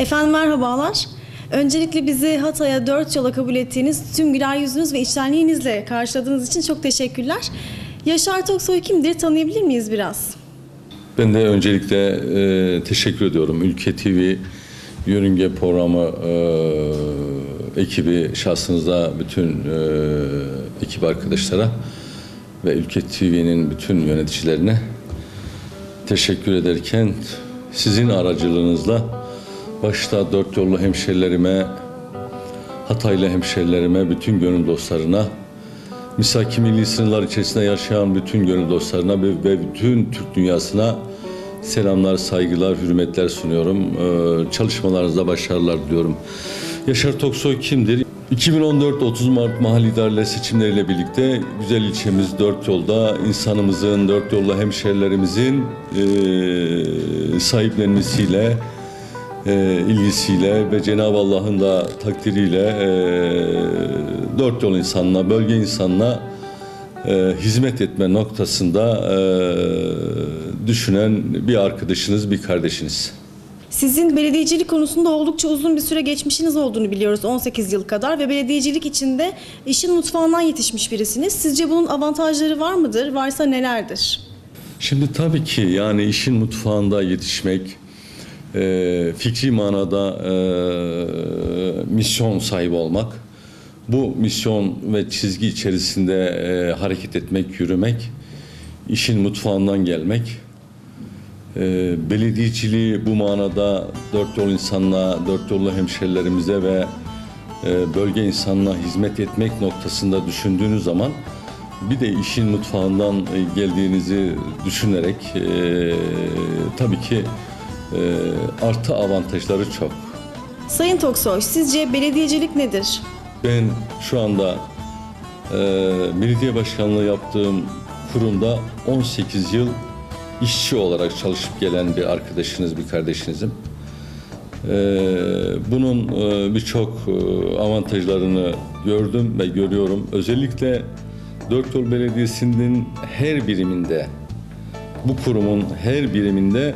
Efendim merhabalar. Öncelikle bizi Hatay'a dört yola kabul ettiğiniz tüm güler yüzünüz ve içtenliğinizle karşıladığınız için çok teşekkürler. Yaşar Toksoy kimdir? Tanıyabilir miyiz biraz? Ben de öncelikle e, teşekkür ediyorum. Ülke TV Yörünge programı e, ekibi şahsınızda bütün e, ekip arkadaşlara ve Ülke TV'nin bütün yöneticilerine teşekkür ederken sizin aracılığınızla başta dört yollu hemşerilerime, Hataylı hemşerilerime, bütün gönül dostlarına, misaki milli sınırlar içerisinde yaşayan bütün gönül dostlarına ve, bütün Türk dünyasına selamlar, saygılar, hürmetler sunuyorum. Ee, çalışmalarınızda başarılar diliyorum. Yaşar Toksoy kimdir? 2014 30 Mart Mahalli İdareler seçimleriyle birlikte güzel ilçemiz Dört Yol'da insanımızın, Dört Yol'da hemşerilerimizin e, sahiplenmesiyle, e, ilgisiyle ve Cenab-ı Allah'ın da takdiriyle e, dört yol insanına, bölge insanına e, hizmet etme noktasında e, düşünen bir arkadaşınız, bir kardeşiniz. Sizin belediyecilik konusunda oldukça uzun bir süre geçmişiniz olduğunu biliyoruz 18 yıl kadar ve belediyecilik içinde işin mutfağından yetişmiş birisiniz. Sizce bunun avantajları var mıdır? Varsa nelerdir? Şimdi tabii ki yani işin mutfağında yetişmek, e, fikri manada e, misyon sahibi olmak, bu misyon ve çizgi içerisinde e, hareket etmek, yürümek, işin mutfağından gelmek, e, belediyeciliği bu manada dört yol insanlığa, dört yollu hemşerilerimize ve e, bölge insanına hizmet etmek noktasında düşündüğünüz zaman bir de işin mutfağından e, geldiğinizi düşünerek e, tabii ki artı avantajları çok. Sayın Toksoy, sizce belediyecilik nedir? Ben şu anda e, belediye başkanlığı yaptığım kurumda 18 yıl işçi olarak çalışıp gelen bir arkadaşınız, bir kardeşinizim. E, bunun e, birçok e, avantajlarını gördüm ve görüyorum. Özellikle Dört Yol Belediyesi'nin her biriminde, bu kurumun her biriminde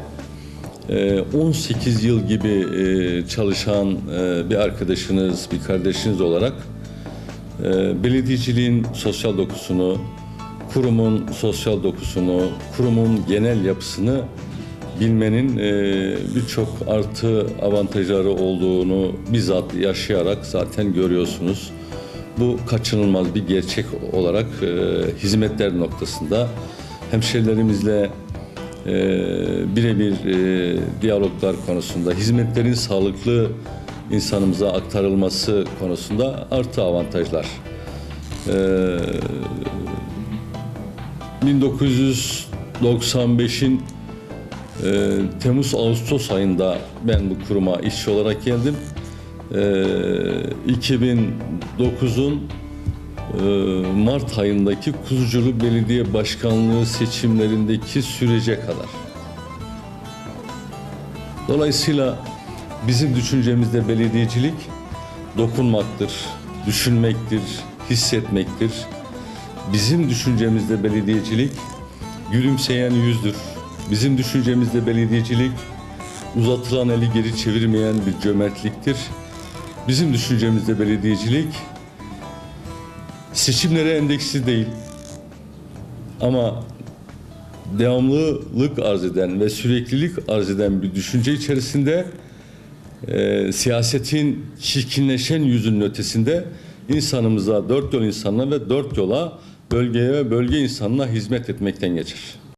18 yıl gibi e, çalışan e, bir arkadaşınız, bir kardeşiniz olarak e, belediyeciliğin sosyal dokusunu, kurumun sosyal dokusunu, kurumun genel yapısını bilmenin birçok artı avantajları olduğunu bizzat yaşayarak zaten görüyorsunuz. Bu kaçınılmaz bir gerçek olarak hizmetler noktasında hemşerilerimizle e, birebir e, diyaloglar konusunda, hizmetlerin sağlıklı insanımıza aktarılması konusunda artı avantajlar. E, 1995'in e, Temmuz-Ağustos ayında ben bu kuruma işçi olarak geldim. E, 2009'un e, Mart ayındaki Kuzuculu Belediye Başkanlığı seçimlerindeki sürece kadar. Dolayısıyla bizim düşüncemizde belediyecilik dokunmaktır, düşünmektir, hissetmektir. Bizim düşüncemizde belediyecilik gülümseyen yüzdür. Bizim düşüncemizde belediyecilik uzatılan eli geri çevirmeyen bir cömertliktir. Bizim düşüncemizde belediyecilik seçimlere endeksli değil. Ama devamlılık arz eden ve süreklilik arz eden bir düşünce içerisinde e, siyasetin çirkinleşen yüzünün ötesinde insanımıza, dört yol insanına ve dört yola, bölgeye ve bölge insanına hizmet etmekten geçer.